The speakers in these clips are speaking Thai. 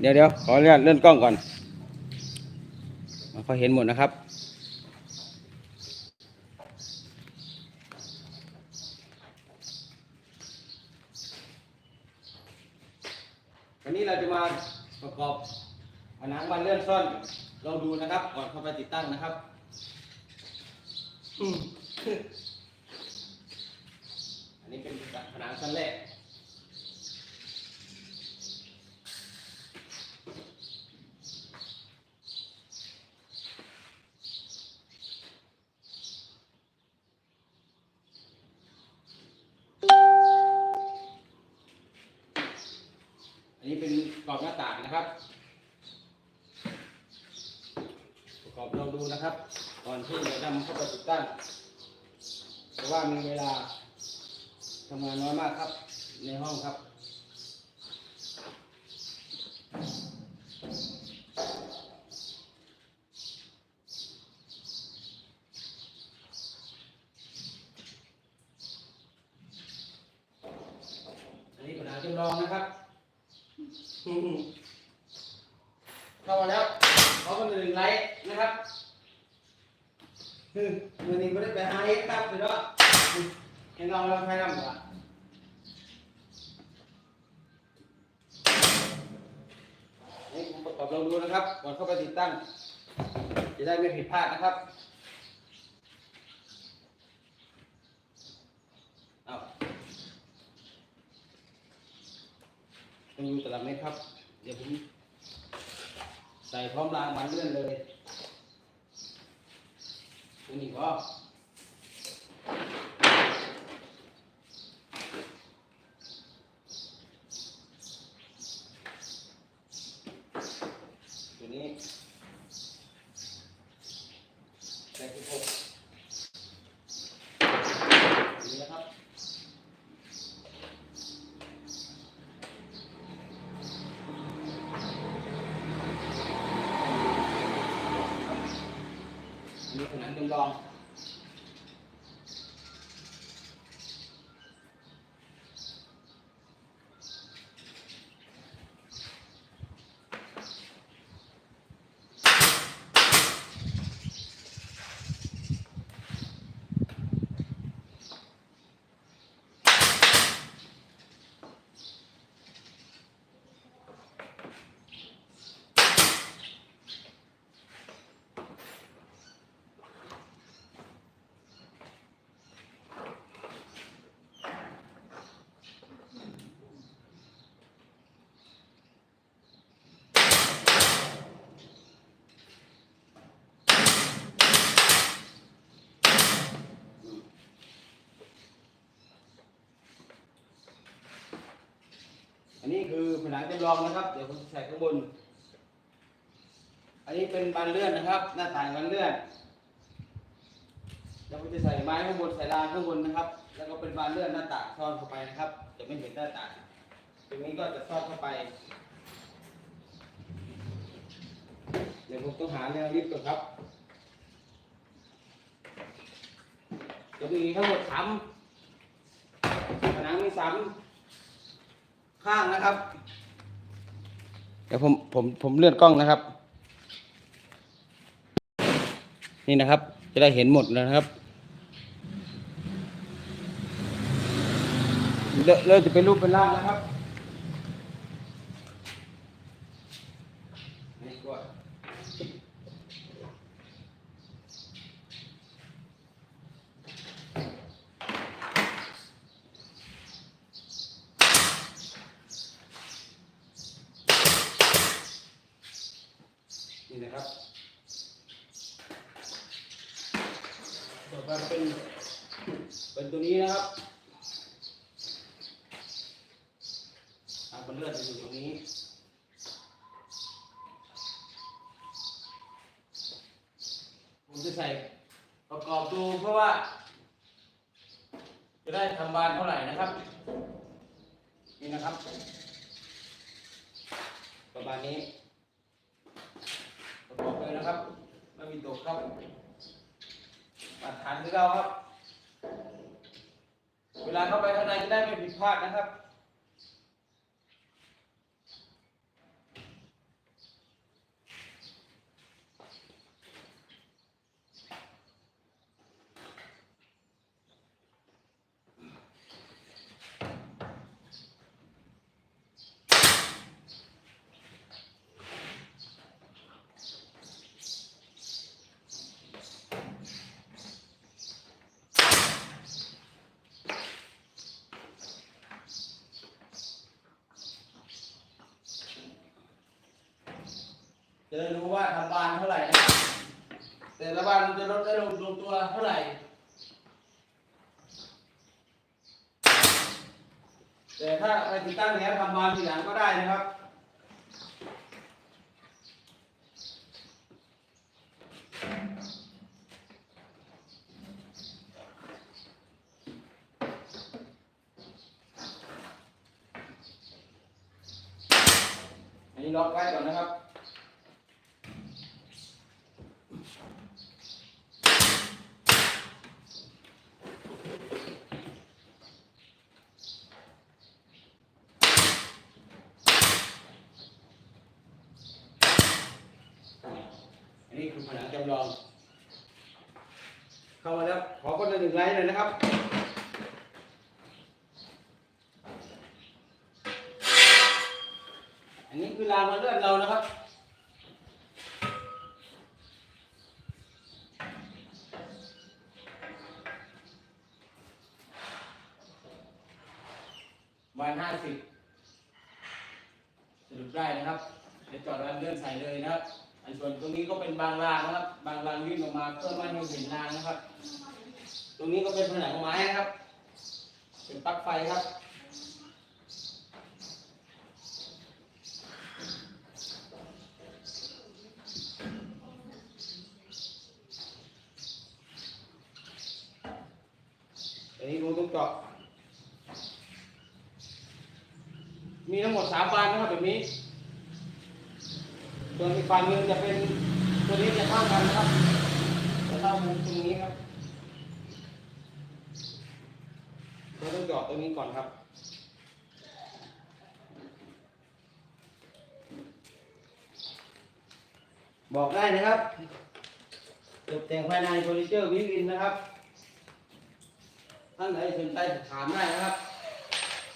เดี๋ยวเดี๋ยวขออนุญาตเลื่อนกล้องก่อนพอเห็นหมดนะครับ วันนี้เราจะมาประกอบผนังบานเลื่อนซ่อนลองดูนะครับ ก่อนเข้าไปติดตั้งนะครับอันนี้เป็นผนังชั้นแรก อันนี้เป็นกรอบหน้าต่างนะครับ ประกอบลองดูนะครับ ก่อน ที่จะนำเข้าไปติดตั้งเพราะว่ามีเวลาทำงานน้อยมากครับ ในห้องครับอันนี้ปัญหาจำลองนะครับเข้ามาแล้วเขาก็หนึ่งไลค์นะครับคือมือนี้ไม่ได้ไปหาเอ็กซ์ครับเลยเนาะเห็นเราเราใช้น้ำเหรอนี่ผมประกอบลองดูนะครับ ก่อนเข้าไปติดตั้ง จะ ได้ไม่ผิดพลาดนะครับเอาต้องอยู่ตลับเมครับ เดี๋ยวผมใส่พร้อมรางมันเลื่อนเลยตัวนี้ก็ตัวนี้ใส่ที่หกตัวนี้นะครับ อัน นี้ผันนี้คือผนังจำลองนะครับ เดี๋ยวผมใส่ข้างบน อันนี้เป็นบานเลื่อนนะครับ หน้าต่างบานเลื่อนแล้วผมจะใส่ไม้ข้างบนใส่รางข้างบนนะครับ แล้วก็เป็นบานเลื่อนหน้าต่างซ่อนเข้าไปนะครับจะไม่เห็นหน้าต่างตรงนี้ก็จะซ่อนเข้าไป เดี๋ยวผมต้องหาแนวลิฟต์ก่อนครับจะมีทั้งหมดสามผนังมีสาม ข้างนะครับ เดี๋ยวผมผมผมเลื่อนกล้องนะครับ นี่นะครับ จะได้เห็นหมดนะครับเริ่มจะเป็นรูปเป็นร่างนะครับนี่ก็นี่นะครับ ต่อไปเป็นเป็นตัวนี้นะครับอะมันเลือนไปอยู่ตรงนี้ผมจะใส่ประกอบดูเพราะว่า จะได้ทำบานเท่าไหร่นะครับ นี่นะครับ ประมาณนี้ ประกอบเลยนะครับ ไม่มีตกครับ มาทาน คือเราครับ เวลาเข้าไปข้างในจะได้ไม่ผิดพลาดนะครับ จะได้รู้ว่าทำบานเท่าไหร่นะครับแต่ละบานจะลดได้ลงลงตัวเท่าไหร่ แต่ถ้าไปติดตั้งแล้วทำบานทีหลังก็ได้นะครับอันนี้ล็อกไว้ก่อนนะครับ อันนี้คือ ผนังจำลอง เข้ามาแล้ว ขอคนละหนึ่งไลค์เลยนะครับอันนี้คือรางมาเลื่อนเรานะครับวันห้าสิบสรุปได้นะครับเดี๋ยวจอดรางเลื่อนใส่เลยนะครับ ส่วนตรงนี้ก็เป็นบางรางนะครับ บางรางยื่นออกมาเพื่อไม่ให้เห็นรางนะครับ ตรงนี้ก็เป็นผนังไม้นะครับ เป็นปลั๊กไฟครับ อันนี้รูต้องเจาะมีทั้งหมดสามบานนะครับแบบนี้ ส่วนอีกฝั่งหนึงจะเป็นตัวนี้จะเท่ากันนะครับจะเท่ามุมตรงนี้ครับเราต้องจาะตรงนี้ก่อนครับบอกได้นะครับตกแต่งภายในเฟอร์นิเจอร์วิวินนะครับ ท่านไหนสนใจถามได้นะครับ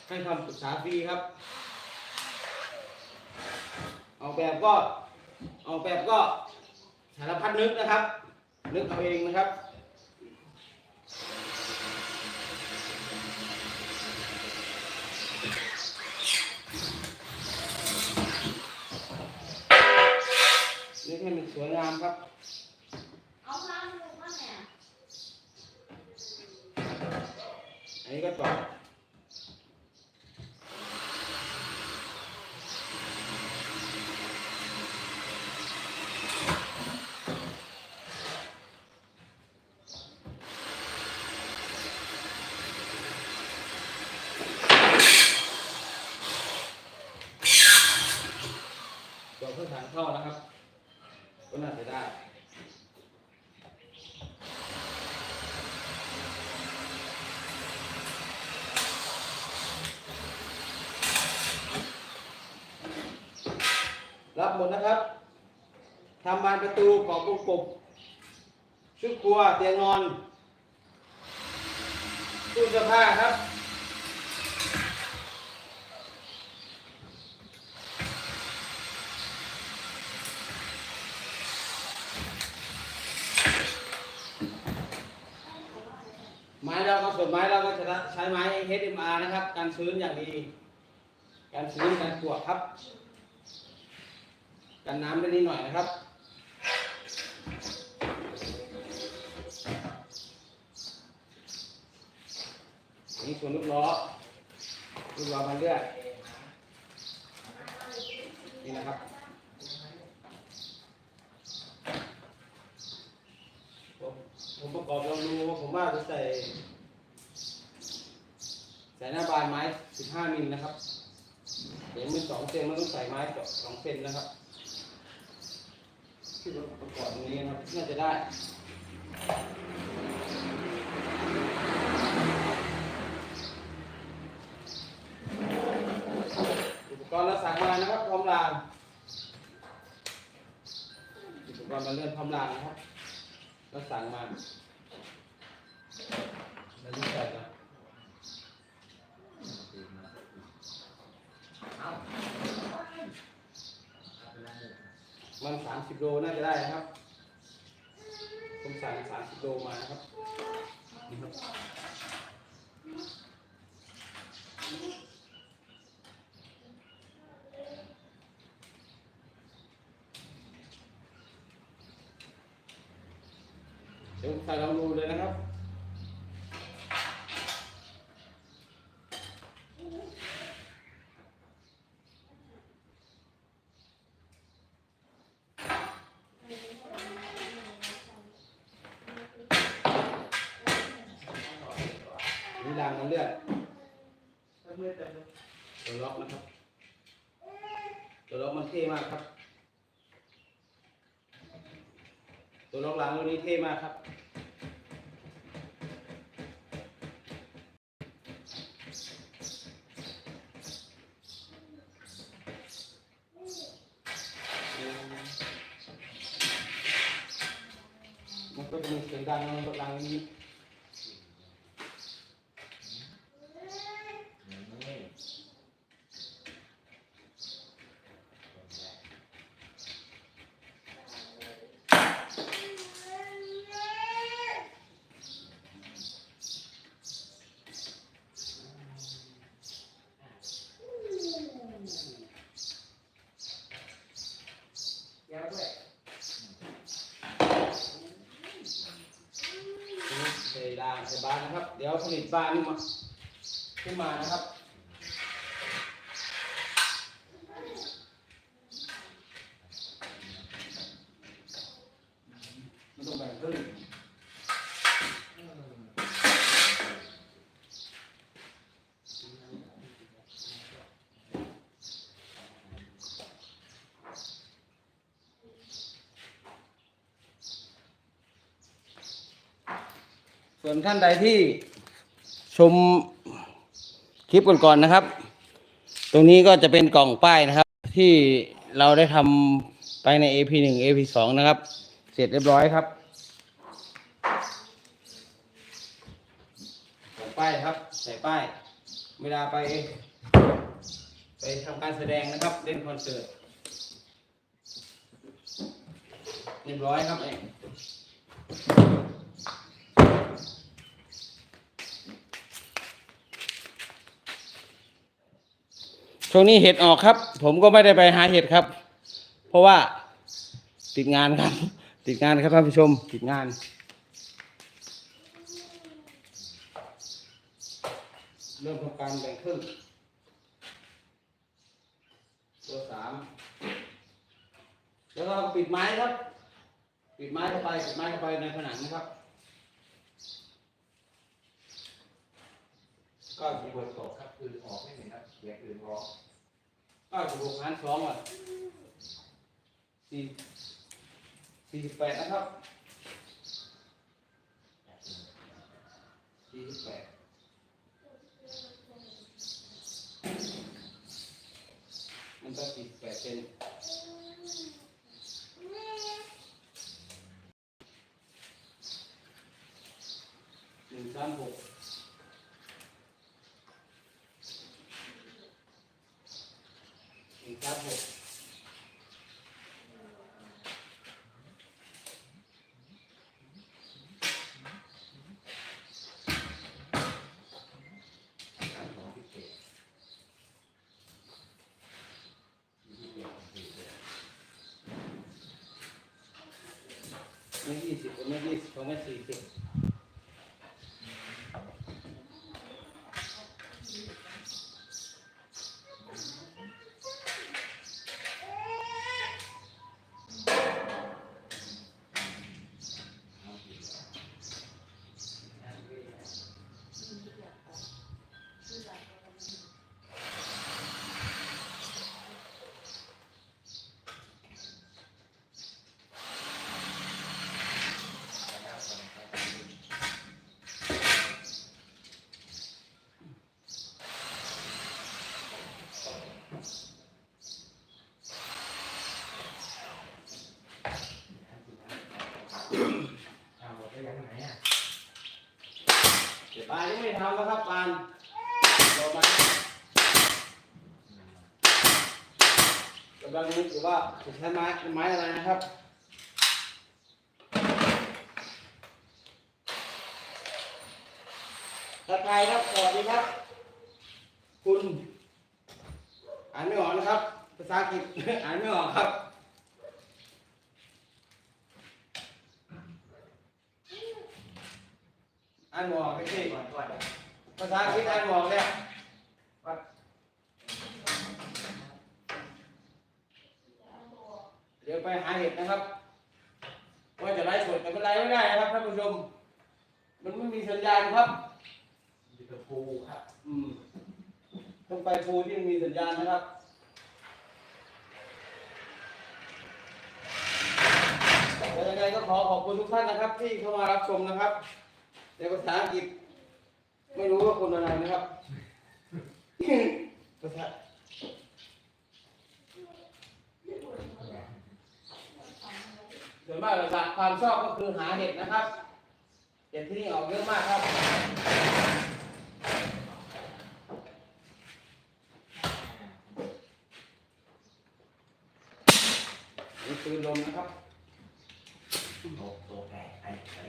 ให้คำปรึกษาฟรีครับ ออกแบบก็ ออกแบบก็สารพัดนึกนะครับ นึกเอาเองนะครับนึกให้มันสวยงามครับเอาล้างมือมาเนี่ยอันนี้ก็จอดจอดเพื่อฐานเข้านะครับ ก็น่าจะได้ รับ หมดนะครับทำบานประตูกรอบวงกบชุดครัวเตียงนอนตู้เสื้อผ้าครับไม้เราก็ส่วนไม้เราก็จะใช้ไม้ HMR นะครับ การชื้นอย่างดี การชื้นการปวกครับ กันน้ำได้นิดหน่อยนะครับ นี่ส่วนลูกล้อลูกล้อพันเลือดนี่นะครับผมผมประกอบลองดูว่าผมว่าจะใส่ ใส่หน้าบานไม้ 15 มิลนะครับเดี๋ยวมือสองเซนมันต้องใส่ไม้สองเซนนะครับ ที่เราประกอบตรงนี้นะครับน่าจะได้อุปกรณ์เราสั่งมานะครับพร้อมรางอุปกรณ์มาเลื่อนพร้อมรางนะครับเราสั่งมาแล้วนี่ใส่นะ มันสามสิบโลน่าจะได้นะครับผมสั่งสามสิบโลมานะครับนี่ครับเดี๋ยวผมใส่ลองดูเลยนะครับ ที่รางน้นเลือดตัวล็อกนะครับ ตัวล็อกมันเท่มากครับ ตัวล็อกรางตัวนี้เท่มากครับ มันก็จะมีเสียงดังมันก็ดังนี้ ยาวด้วย ใส่ดางใส่บานนะครับ เดี๋ยวผลิตบานนี่มาขึ้นมานะครับ มันต้องแบ่งครึ่งส่วนท่านใดที่ มคลิปก่อนๆนะครับ ตรงนี้ก็จะเป็นกล่องป้ายนะครับ ที่เราได้ทำไปใน AP 1 AP 2นะครับ เสร็จเรียบร้อยครับกล่องป้ายครับ ใส่ป้าย เวลาไป ไปทำการแสดงนะครับเล่นคอนเสิร์ตเรียบร้อยครับเอง ช่วงนี้เห็ดออกครับ ผมก็ไม่ได้ไปหาเห็ดครับ เพราะว่าติดงานครับ ติดงานครับท่านผู้ชมติดงานเริ่มทำการแบ่งครึ่งตัวสามแล้วก็ปิดไม้ครับ ปิดไม้เข้าไปปิดไม้เข้าไปในผนังนะครับก็มีบทตกครับอื่นออกไม่เห็นครับเสียงอื่นร้อง ก็จะบวกหารสองอะสี่สี่สิบแปดนะครับสี่สิบแปดมันก็สี่สิบแปดเป็นหนึ่งสามหกหนึ่งสามหก ของพิเศษ ไม่ยี่สิบก็ไม่ยี่สิบก็ไม่สี่สิบเอาหมดได้ยังไงอะ เดี๋ยวปลายังไม่ทำนะครับปานรอมากำลังนึกอยู่ว่าจะใช้ไม้ไม้อะไรนะครับทักทายครับสวัสดีครับ คุณ อ่านไม่ออกนะครับ ภาษาอังกฤษอ่านไม่ออกครับอ่านหมอกไปสิก่อนก่อนภาษาอังกฤษอ่านหมอกเนี่ย ดี๋ยวไปหาเห็ดนะครับ ว่าจะไล่สดแต่ก็ไล่ไม่ได้นะครับท่านผู้ชม มันไม่มีสัญญาณครับมีตะปูครับอืมต้องไปภูที่มีสัญญาณนะครับแล้วยังไงก็ขอขอบคุณทุกท่านนะครับ ที่เข้ามารับชมนะครับในภาษาอังกฤษไม่รู้ว่าคนอะไรนะครับภาษาส่วน มากหลักความชอบก็คือหาเห็ดนะครับเห็ดที่นี่ออกเยอะมากครับนี่ปืนลมนะครับ โตโตแก่ไอ้ไอ้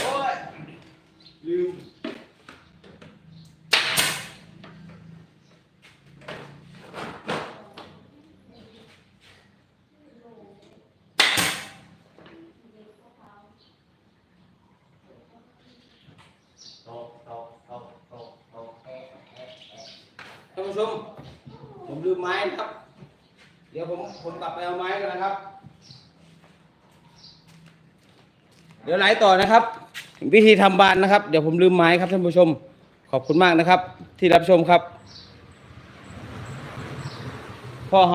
โอ้ย ลืม โตโตโตโตโตแอะแอะแอะ ท่าน ผู้ชม ผมลืมไม้นะครับ เดี๋ยวผมผมกลับไปเอาไม้กันนะครับ เดี๋ยวไลฟ์ต่อนะครับ วิธีทำบานนะครับ เดี๋ยวผมลืมไม้ครับท่านผู้ชม ขอบคุณมากนะครับ ที่รับชมครับ